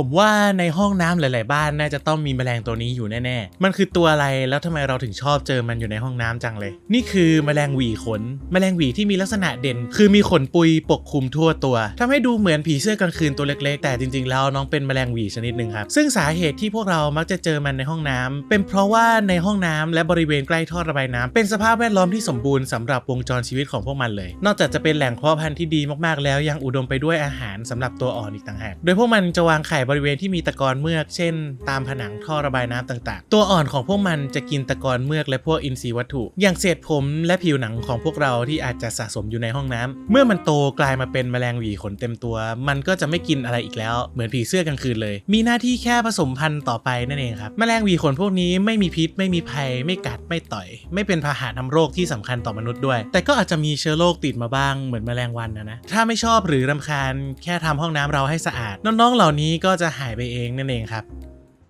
ผมว่าในห้องน้ำหลาย ๆ บ้านน่าจะต้องมีแมลงตัวนี้อยู่แน่ ๆ มันคือตัวอะไรแล้วทำไมเราถึงชอบเจอมันอยู่ในห้องน้ำจังเลย นี่คือแมลงหวีขน แมลงหวีที่มีลักษณะเด่น คือมีขนปุยปกคลุมทั่วตัวทำให้ดูเหมือนผีเสื้อกลางคืนตัวเล็ก ๆ แต่จริง ๆ แล้วน้องเป็นแมลงหวีชนิดหนึ่งครับ ซึ่งสาเหตุที่พวกเรามักจะเจอมันในห้องน้ำเป็นเพราะว่าในห้องน้ำและบริเวณใกล้ท่อระบายน้ำเป็นสภาพแวดล้อมที่สมบูรณ์สำหรับวงจรชีวิตของพวกมันเลย นอกจากจะเป็นแหล่งเพาะพันธุ์ที่ดีมาก ๆ แล้วยังอุดมไปด้วยอาหารสำหรับตัวอ่อนอีกต่างหาก โดยพวกมันจะวางไข่บริเวณที่มีตะกอนเมือก เช่น ตามผนังท่อระบายน้ำต่างๆ ตัวอ่อนของพวกมันจะกินตะกอนเมือกและพวกอินทรีย์วัตถุ อย่างเศษผมและผิวหนังของพวกเราที่อาจจะสะสมอยู่ในห้องน้ำเมื่อมันโตกลายมาเป็นแมลงหวีขนเต็มตัว มันก็จะไม่กินอะไรอีกแล้ว เหมือนผีเสื้อกลางคืนเลย มีหน้าที่แค่ผสมพันธุ์ต่อไปนั่นเองครับแมลงหวีขนพวกนี้ไม่มีพิษ ไม่มีภัย ไม่กัดไม่ต่อย ไม่เป็นพาหะนำโรคที่สำคัญต่อมนุษย์ด้วย แต่ก็อาจจะมีเชื้อโรคติดมาบ้างเหมือนแมลงวันนะนะถ้าไม่ชอบหรือรำคาญแค่ทำห้องน้ำเราให้สะอาดน้องๆเหล่านี้ก็จะหายไปเองนั่นเองครับ